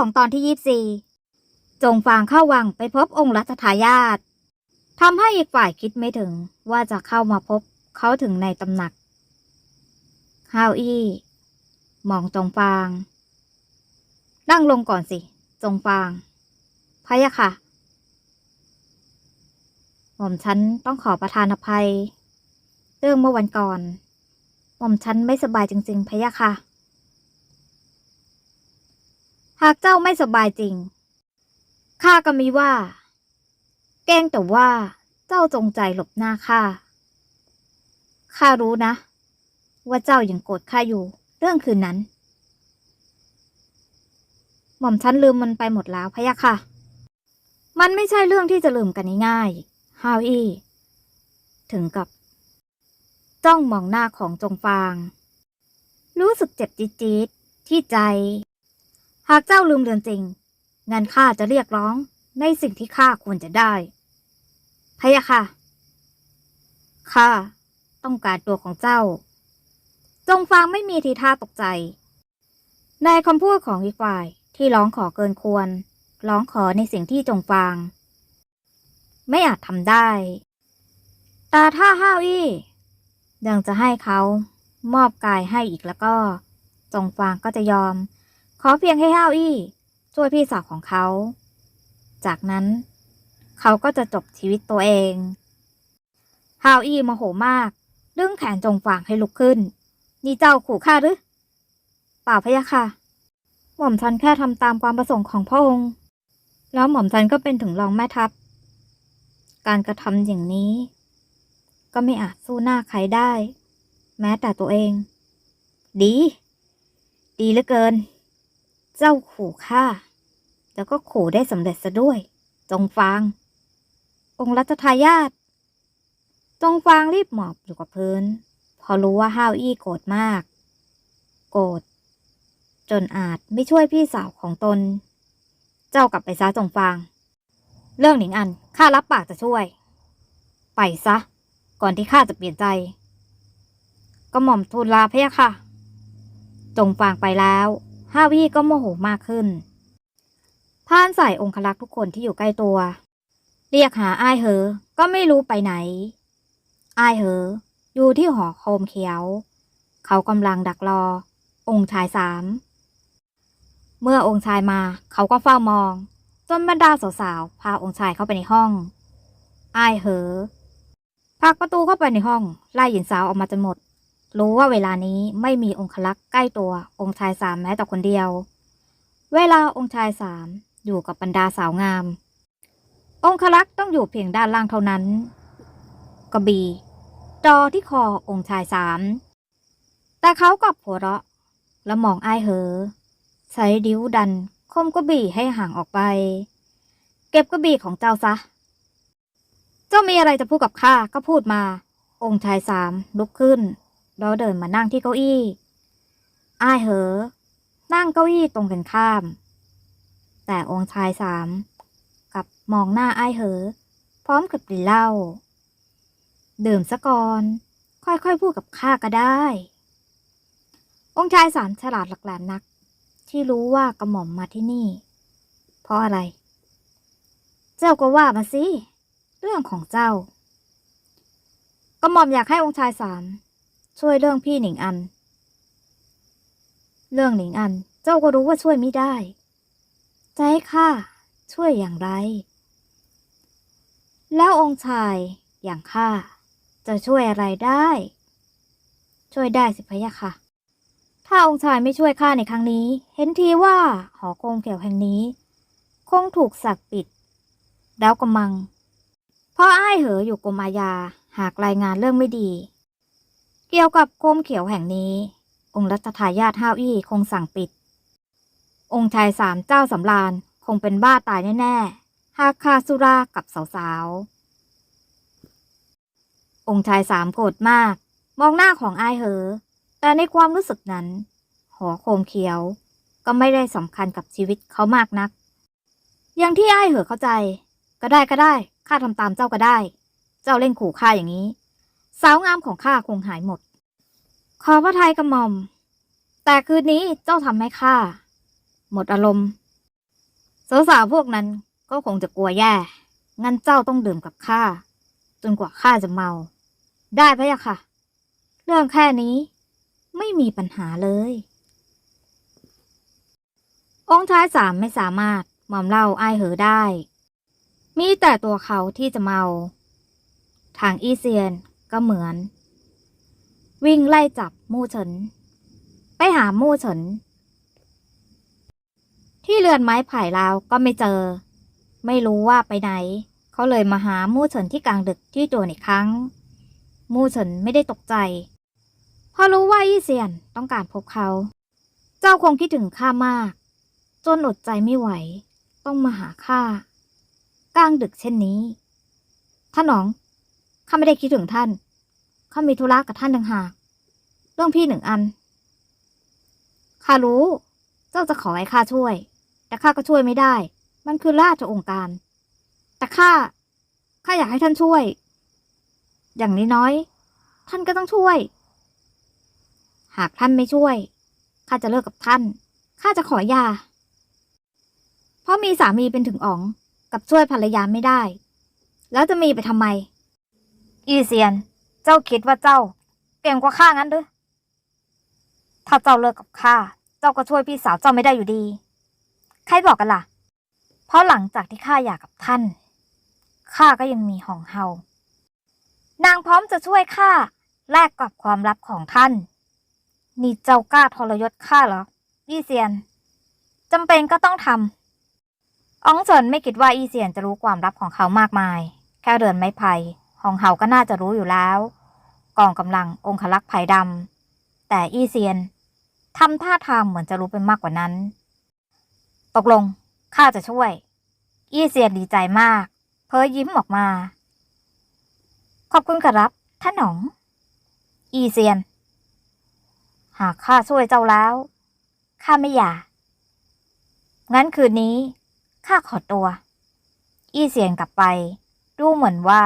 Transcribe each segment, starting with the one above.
องตอนที่ยี่สี่จงฟางเข้าวังไปพบองค์รัชทายาททำให้อีกฝ่ายคิดไม่ถึงว่าจะเข้ามาพบเขาถึงในตำหนักฮาวอี้มองจงฟาง นั่งลงก่อนสิ จงฟางพะยะค่ะ หม่อมฉันต้องขอประทานอภัย เรื่องเมื่อวันก่อน หม่อมฉันไม่สบายจริงๆพะยะค่ะ หากเจ้าไม่สบายจริง ข้าก็มีว่า แกล้งแต่ว่าเจ้าจงใจหลบหน้าข้า ข้ารู้นะ ว่าเจ้ายังโกรธข้าอยู่เรื่องคืนนั้น หม่อมฉันลืมมันไปหมดแล้วพะยะค่ะ มันไม่ใช่เรื่องที่จะลืมกันง่ายๆฮาวอี้ถึงกับจ้องมองหน้าของจงฟาง รู้สึกเจ็บจี๊ดที่ใจ หากเจ้าลืมเรือนจริง งั้นข้าจะเรียกร้องในสิ่งที่ข้าควรจะได้พะยะค่ะ ข้าต้องการตัวของเจ้า จงฟางไม่มีทีท่าตกใจ ในคำพูดของอีกฝ่ายที่ร้องขอเกินควร ร้องขอในสิ่งที่จงฟางไม่อาจทำได้ต่ถ้าห้าวอี้ยังจะให้เขามอบกายให้อีกแล้วก็ จงฟางก็จะยอม ขอเพียงให้ห้าวอี้ช่วยพี่สาวของเขา จากนั้น เขาก็จะจบชีวิตตัวเองฮาวอี้โมโหมาก ดึงแขนจงฟางให้ลุกขึ้น นี่เจ้าขู่ข้าหรือ เปล่าพะยะค่ะ หม่อมฉันแค่ทำตามความประสงค์ของพระองค์ แล้วหม่อมฉันก็เป็นถึงรองแม่ทัพ การกระทำอย่างนี้ ก็ไม่อาจสู้หน้าใครได้ แม้แต่ตัวเอง ดี ดีเหลือเกิน เจ้าขู่ข้าแล้วก็ขู่ได้สำเร็จซะด้วย จงฟางองค์รัชทายาทจงฟางรีบหมอบอยู่กับพื้น พอรู้ว่าห้าวอี้โกรธมาก โกรธจนอาจไม่ช่วยพี่สาวของตน เจ้ากลับไปซะจงฟางเรื่องหนิงอันข้ารับปากจะช่วย ไปซะ ก่อนที่ข้าจะเปลี่ยนใจ ก็หม่อมทูลลาพะยะค่ะ จงฟางไปแล้ว ห้าวีก็โมโหมากขึ้นพานใส่องคลักษ์ทุกคนที่อยู่ใกล้ตัว เรียกหาอ้ายเหอ ก็ไม่รู้ไปไหน อ้ายเหอ อยู่ที่หอโคมเขียว เขากำลังดักรอ องค์ชายสาม เมื่อองค์ชายมาเขาก็เฝ้ามอง จนบรรดาสาวๆพาองค์ชายเข้าไปในห้อง อ้ายเหอผลักประตูเข้าไปในห้อง ไล่หญิงสาวออกมาจนหมด รู้ว่าเวลานี้ไม่มีองคลักษ์ใกล้ตัวองค์ชายสามแม้แต่คนเดียว เวลาองค์ชายสามอยู่กับบรรดาสาวงาม องคลักษ์ต้องอยู่เพียงด้านล่างเท่านั้น กระบี่จอที่คอองค์ชายสาม แต่เขากลับหัวเราะ และมองอ้ายเหอ ใช้ดิ้วดันคมกระบี่ให้ห่างออกไป เก็บกระบี่ของเจ้าซะ เจ้ามีอะไรจะพูดกับข้าก็พูดมา องค์ชายสามลุกขึ้น แล้วเดินมานั่งที่เก้าอี้อ้ายเหอ นั่งเก้าอี้ตรงกันข้าม แต่องค์ชายสามกับมองหน้าอ้ายเหอ พร้อมกับกลิ่นเหล้าดื่มซะก่อน ค่อยๆพูดกับข้าก็ได้ องค์ชายสามฉลาดหลักแหลมนัก ที่รู้ว่ากระหม่อมมาที่นี่ เพราะอะไร เจ้าก็ว่ามาสิ เรื่องของเจ้ากระหม่อมอยากให้องค์ชายสาม ช่วยเรื่องพี่หนิงอัน เรื่องหนิงอัน เจ้าก็รู้ว่าช่วยไม่ได้ให้ข้าช่วยอย่างไร แล้วองค์ชายอย่างข้าจะช่วยอะไรได้ ช่วยได้สิพะยะค่ะ ถ้าองค์ชายไม่ช่วยข้าในครั้งนี้ เห็นทีว่าหอโกงเขียวแห่งนี้ คงถูกสักปิด แล้วกำมัง เพราะอ้ายเหออยู่กรมอาญาหากรายงานเรื่องไม่ดี เกี่ยวกับโคมเขียวแห่งนี้ องค์รัชทายาทห้าวอี้คงสั่งปิด องค์ชายสามเจ้าสำราญคงเป็นบ้าตายแน่ ๆ หากคาสุรากับสาวๆ องค์ชายสามโกรธมาก มองหน้าของอ้ายเหอ แต่ในความรู้สึกนั้น หอโคมเขียวก็ไม่ได้สำคัญกับชีวิตเขามากนัก อย่างที่อ้ายเหอเข้าใจ ก็ได้ก็ได้ข้าทำตามเจ้าก็ได้ เจ้าเล่นขู่ข้าอย่างนี้ สาวงามของข้าคงหายหมด ขอพระทัยกระหม่อม แต่คืนนี้เจ้าทำให้ข้าหมดอารมณ์สาวๆพวกนั้นก็คงจะกลัวแย่ งั้นเจ้าต้องดื่มกับข้าจนกว่าข้าจะเมา ได้พะยะค่ะ เรื่องแค่นี้ไม่มีปัญหาเลย องค์ชายสามไม่สามารถหม่อมเหล่าอ้ายเหอได้ มีแต่ตัวเขาที่จะเมา ทางอีเซียน ก็เหมือน วิ่งไล่จับมู่เฉิน ไปหามู่เฉิน ที่เรือนไม้ไผ่ลาวก็ไม่เจอ ไม่รู้ว่าไปไหน เขาเลยมาหามู่เฉินที่กลางดึกที่โจวอีกครั้ง มู่เฉินไม่ได้ตกใจ เพราะรู้ว่าอี้เซียนต้องการพบเขา เจ้าคงคิดถึงข้ามาก จนอดใจไม่ไหว ต้องมาหาข้ากลางดึกเช่นนี้ท่านหนอง ข้าไม่ได้คิดถึงท่าน ข้ามีธุระกับท่านต่างหาก เรื่องพี่หนึ่งอัน ข้ารู้ เจ้าจะขอให้ข้าช่วย แต่ข้าก็ช่วยไม่ได้ มันคือราชองค์การ แต่ข้า ข้าอยากให้ท่านช่วย อย่างน้อยๆท่านก็ต้องช่วย หากท่านไม่ช่วย ข้าจะเลิกกับท่าน ข้าจะขอหย่า เพราะมีสามีเป็นถึงอ๋อง กับช่วยภรรยาไม่ได้ แล้วจะมีไปทำไม อีเซียน เจ้าคิดว่าเจ้า เก่งกว่าข้างั้นหรือถ้าเจ้าเลิกกับข้า เจ้าก็ช่วยพี่สาวเจ้าไม่ได้อยู่ดี ใครบอกกันล่ะ เพราะหลังจากที่ข้าอยากกับท่าน ข้าก็ยังมีหองเฮา นางพร้อมจะช่วยข้าแลกกับความลับของท่าน นี่เจ้ากล้าทรยศข้าเหรออีเซียนจำเป็นก็ต้องทำอองเฉินไม่คิดว่าอีเซียนจะรู้ความลับของเขามากมาย แค่เรือนไม้ไผ่ ของเฮาก็น่าจะรู้อยู่แล้ว กองกำลังองคลักษ์ไผ่ดำแต่อีเซียนทำท่าทางเหมือนจะรู้เป็นมากกว่านั้น ตกลงข้าจะช่วย อีเซียนดีใจมาก เพ้อยิ้มออกมา ขอบคุณครับท่านหนอง อีเซียน หากข้าช่วยเจ้าแล้วข้าไม่อยากงั้นคืนนี้ข้าขอตัว อี้เสียนกลับไป ดูเหมือนว่า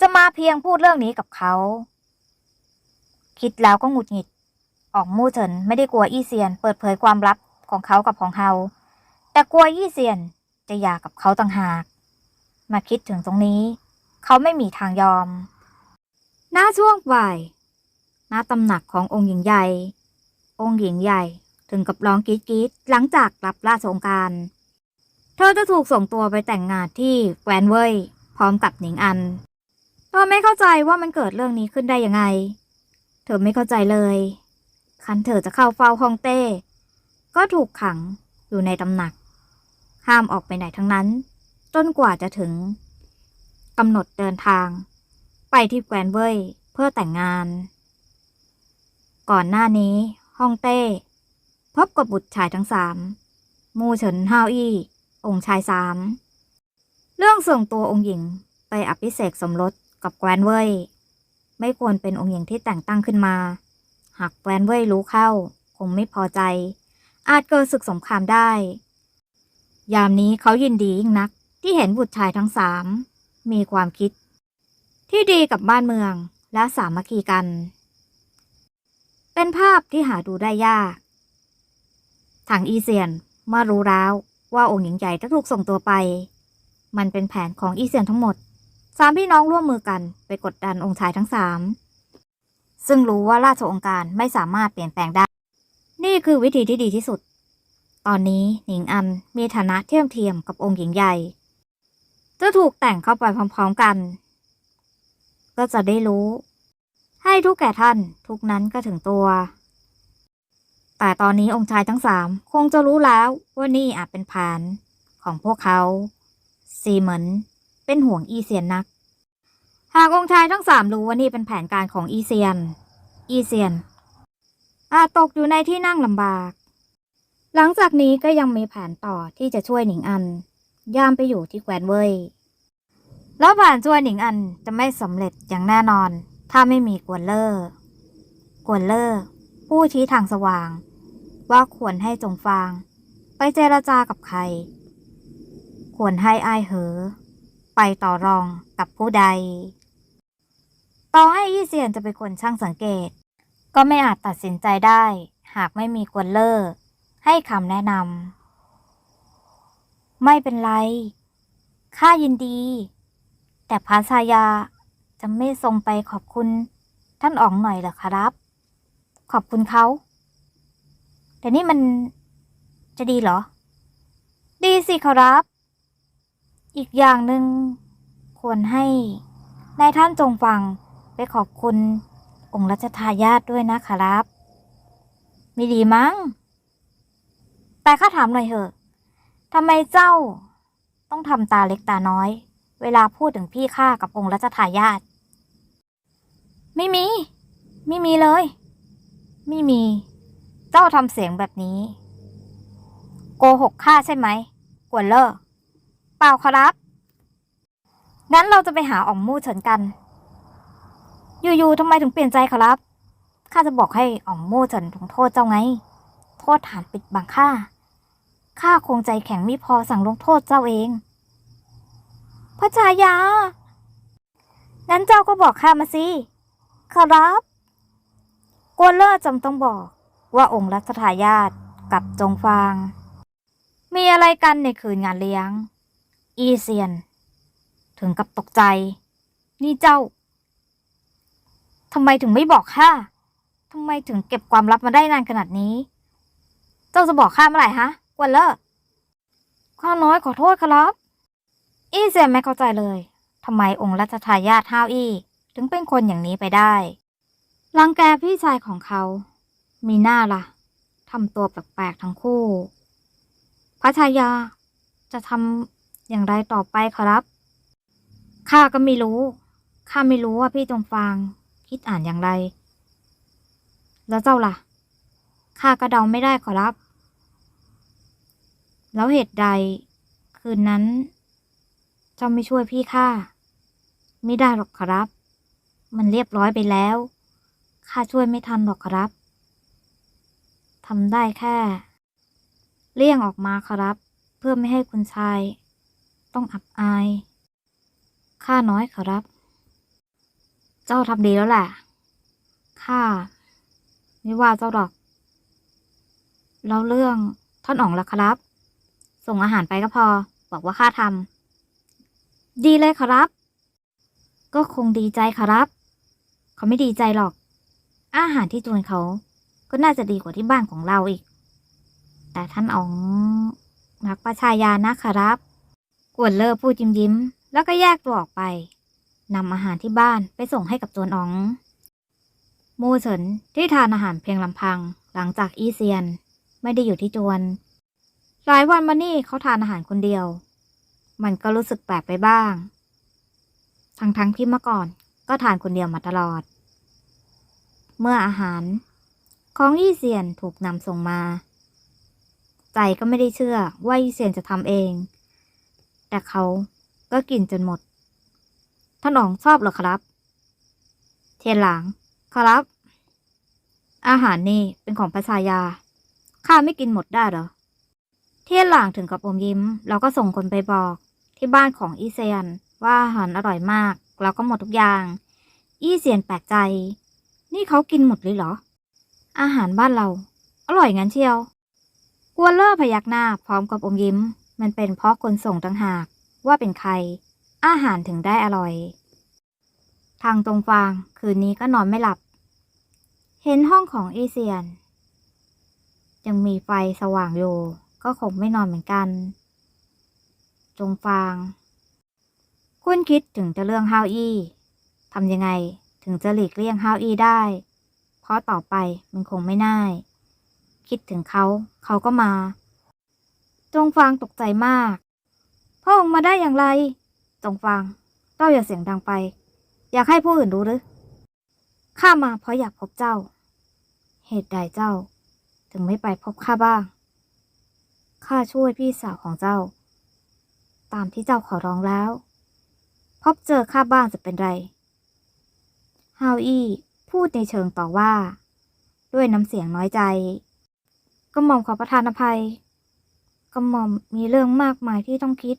จะมาเพียงพูดเรื่องนี้กับเขา คิดแล้วก็หงุดหงิดออกมู่เฉินไม่ได้กลัวอี้เซียน เปิดเผยความลับของเขากับของเฮาแต่กลัวอี้เซียนจะหย่ากับเขาต่างหาก มาคิดถึงตรงนี้ เขาไม่มีทางยอม หน้าช่วงบ่ายหน้าตำหนักขององค์หญิงใหญ่ องค์หญิงใหญ่ถึงกับร้องกรี๊ดกรี๊ดหลังจากรับราชองการ เธอจะถูกส่งตัวไปแต่งงานที่แควนเว่ยพร้อมกับหนิงอัน เธอไม่เข้าใจว่ามันเกิดเรื่องนี้ขึ้นได้ยังไง เธอไม่เข้าใจเลย คันเธอจะเข้าเฝ้าฮองเต้ ก็ถูกขังอยู่ในตำหนัก ห้ามออกไปไหนทั้งนั้น จนกว่าจะถึงกำหนดเดินทาง ไปที่แควนเว่ยเพื่อแต่งงาน ก่อนหน้านี้ฮองเต้ พบกับบุตรชายทั้งสามมูเฉินฮาวอี้ องค์ชายสาม เรื่องส่งตัวองค์หญิงไปอภิเษกสมรส กับแควนเว่ยไม่ควรเป็นองค์หญิงที่แต่งตั้งขึ้นมา หากแควนเว่ยรู้เข้า คงไม่พอใจ อาจเกิดศึกสงครามได้ ยามนี้เขายินดียิ่งนักที่เห็นบุตรชายทั้งสาม มีความคิด ที่ดีกับบ้านเมืองและสามัคคีกัน เป็นภาพที่หาดูได้ยากทางอีเซียนเมื่อรู้แล้วว่าองค์หญิงใหญ่จะถูกส่งตัวไป มันเป็นแผนของอีเซียนทั้งหมด สามพี่น้องร่วมมือกันไปกดดันองค์ชายทั้งสามซึ่งรู้ว่าราชองค์การไม่สามารถเปลี่ยนแปลงได้ นี่คือวิธีที่ดีที่สุด ตอนนี้หนิงอันมีฐานะเทียมเทียมกับองค์หญิงใหญ่จะถูกแต่งเข้าไปพร้อมๆกัน ก็จะได้รู้ ให้ทุกแก่ท่านทุกนั้นก็ถึงตัว แต่ตอนนี้องค์ชายทั้งสามคงจะรู้แล้วว่านี่อาจเป็นแผนของพวกเขาซีเหมิน เป็นห่วงอีเซียนนัก หากองค์ชายทั้งสามรู้ว่านี่เป็นแผนการของอีเซียน อีเซียน อาจตกอยู่ในที่นั่งลำบาก หลังจากนี้ก็ยังมีแผนต่อที่จะช่วยหนิงอัน ย่ามไปอยู่ที่แควนเว่ยแล้วแผนช่วยหนิงอันจะไม่สำเร็จอย่างแน่นอน ถ้าไม่มีกวนเลอร์กวนเลอร์ผู้ชี้ทางสว่าง ว่าควรให้จงฟาง ไปเจรจากับใคร ควรให้อายเหอ ไปต่อรองกับผู้ใด ต่อให้ยี่เซียนจะเป็นคนช่างสังเกต ก็ไม่อาจตัดสินใจได้ หากไม่มีกวนเลอร์ให้คำแนะนำไม่เป็นไร ข้ายินดี แต่พระชายาจะไม่ทรงไปขอบคุณท่านอ๋องหน่อยหรอครับ ขอบคุณเขา แต่นี่มันจะดีเหรอ ดีสิครับ อีกอย่างหนึ่งควรให้นายท่านจงฟังไปขอบคุณองค์รัชทายาทด้วยนะครับไม่ดีมั้ง แต่ข้าถามหน่อยเถอะทำไมเจ้าต้องทำตาเล็กตาน้อย เวลาพูดถึงพี่ข้ากับองค์รัชทายาทไม่มี ไม่มีเลย ไม่มี เจ้าทำเสียงแบบนี้ โกหกข้าใช่ไหมกวนเลอร์ เปล่าครับ งั้นเราจะไปหาอ๋องมู่เฉินกัน อยู่ๆทำไมถึงเปลี่ยนใจครับ ข้าจะบอกให้อ๋องมู่เฉินลงโทษเจ้าไง โทษฐานปิดบังข้า ข้าคงใจแข็งไม่พอสั่งลงโทษเจ้าเอง พระชายา งั้นเจ้าก็บอกข้ามาสิ ครับกวนเลอร์จำต้องบอกว่าองค์รัชทายาทกับจงฟาง มีอะไรกันในคืนงานเลี้ยง อีเซียน ถึงกับตกใจ นี่เจ้าทำไมถึงไม่บอกข้าทำไมถึงเก็บความลับมาได้นานขนาดนี้ เจ้าจะบอกข้าเมื่อไหร่ฮะกวนเลอร์ข้าน้อยขอโทษครับ อีเซียนไม่เข้าใจเลยทำไมองค์รัชทายาทห้าวอี้ถึงเป็นคนอย่างนี้ไปได้รังแกพี่ชายของเขา มีหน้าล่ะทำตัวแปลกๆทั้งคู่พระชายาจะทำ อย่างไรต่อไปครับ ข้าก็ไม่รู้ ข้าไม่รู้ว่าพี่จงฟาง คิดอ่านอย่างไร แล้วเจ้าล่ะ ข้าก็เดาไม่ได้ขอรับ แล้วเหตุใด คืนนั้น เจ้าไม่ช่วยพี่ข้า ไม่ได้หรอกครับ มันเรียบร้อยไปแล้ว ข้าช่วยไม่ทันหรอกครับทำได้แค่ เลี่ยงออกมาครับ เพื่อไม่ให้คุณชาย ต้องอับอาย ข้าน้อยครับ เจ้าทำดีแล้วแหละ ข้า ไม่ว่าเจ้าดอก แล้วเรื่องท่านอ๋องล่ะครับ ส่งอาหารไปก็พอ บอกว่าข้าทำ ดีเลยครับ ก็คงดีใจครับ เขาไม่ดีใจหรอก อาหารที่จวนเขา ก็น่าจะดีกว่าที่บ้านของเราอีก แต่ท่านอ๋องรักประชายานะครับ กวนเลอร์พูดยิ้มยิ้ม แล้วก็แยกตัวออกไปนำอาหารที่บ้านไปส่งให้กับจวนอ๋อง มูเฉินที่ทานอาหารเพียงลำพัง หลังจากอีเซียน ไม่ได้อยู่ที่จวน หลายวันมานี่เขาทานอาหารคนเดียว มันก็รู้สึกแปลกไปบ้าง ทั้งทั้งที่เมื่อก่อนก็ทานคนเดียวมาตลอด เมื่ออาหาร ของยี่เซียนถูกนำส่งมา ใจก็ไม่ได้เชื่อว่ายี่เซียนจะทำเอง แต่เขาก็กินจนหมด ท่านอ๋องชอบหรอครับ เทียนหลาง ครับ อาหารนี่เป็นของพระชายา ข้าไม่กินหมดได้หรอ เทียนหลางถึงกับอมยิ้มแล้วก็ส่งคนไปบอกที่บ้านของอีเซียนว่าอาหารอร่อยมากแล้วก็หมดทุกอย่าง อีเซียนแปลกใจ นี่เขากินหมดเลยเหรอ อาหารบ้านเรา อร่อยงั้นเชียวกัวเลอร์พยักหน้าพร้อมกับอมยิ้ม มันเป็นเพราะคนส่งต่างหากว่าเป็นใคร อาหารถึงได้อร่อย ทางตรงฟางคืนนี้ก็นอนไม่หลับ เห็นห้องของอีเซียน ยังมีไฟสว่างอยู่ ก็คงไม่นอนเหมือนกัน จงฟาง คุณคิดถึงจะเรื่องฮาวอี้ทำยังไงถึงจะหลีกเลี่ยงฮาวอี้ได้ เพราะต่อไปมันคงไม่น่ายคิดถึงเขา เขาก็มา จงฟางตกใจมากพระองค์มาได้อย่างไร จงฟางเจ้าอย่าเสียงดังไป อยากให้ผู้อื่นรู้หรือ ข้ามาเพราะอยากพบเจ้า เหตุใดเจ้า ถึงไม่ไปพบข้าบ้าง ข้าช่วยพี่สาวของเจ้า ตามที่เจ้าขอร้องแล้ว พบเจอข้าบ้างจะเป็นไรฮาวอี้พูดในเชิงต่อว่า ด้วยน้ำเสียงน้อยใจกระหม่อมขอประทานอภัย กระหม่อมมีเรื่องมากมายที่ต้องคิด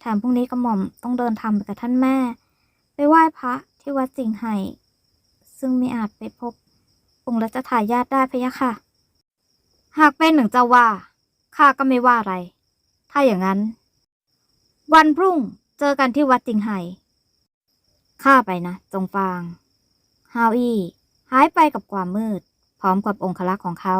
แถมพรุ่งนี้กระหม่อมต้องเดินทางไปกับท่านแม่ ไปไหว้พระที่วัดจิงไห่ ซึ่งไม่อาจไปพบ องค์รัชทายาทได้พะยะค่ะ หากเป็นหนึ่งเจ้าว่า ข้าก็ไม่ว่าอะไร ถ้าอย่างนั้น วันพรุ่งเจอกันที่วัดจิงไห่ข้าไปนะ จงฟาง ฮาวอี้หายไปกับความมืด พร้อมกับองคลักษ์ของเขา